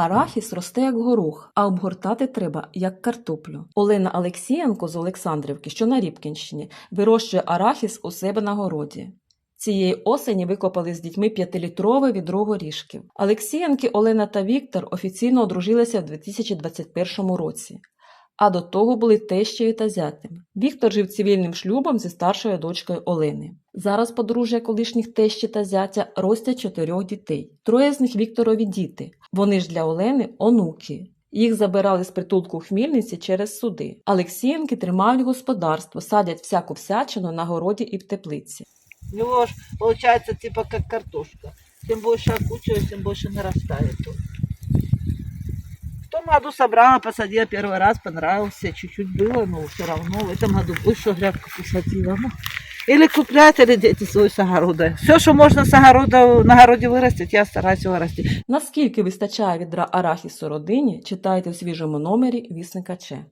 Арахіс росте як горох, а обгортати треба як картоплю. Олена Алексієнко з Олександрівки, що на Рібкінщині, вирощує арахіс у себе на городі. Цієї осені викопали з дітьми п'ятилітрове відро горішків. Олексієнки Олена та Віктор офіційно одружилися в 2021 році. А до того були тещею та зятем. Віктор жив цивільним шлюбом зі старшою дочкою Олени. Зараз подружжя колишніх тещі та зятя ростять чотирьох дітей. Троє з них Вікторові діти. Вони ж для Олени онуки. Їх забирали з притулку в Хмільниці через суди. Олексієнки тримають господарство, садять всяку всячину на городі і в теплиці. У него ж получается типа как картошка. Чем больше окучиваешь, тем больше нарастает он В том году собрала, посадила первый раз, понравился, чуть-чуть было, но все равно в этом году больше грядку посадила. Ну, или куплять, или дети свой с огорода. Все, что можно с огорода, на огороде вырастить, я стараюсь вырастить. Наскільки вистачає відра арахісу родині, читайте у свіжому номері вісника Че.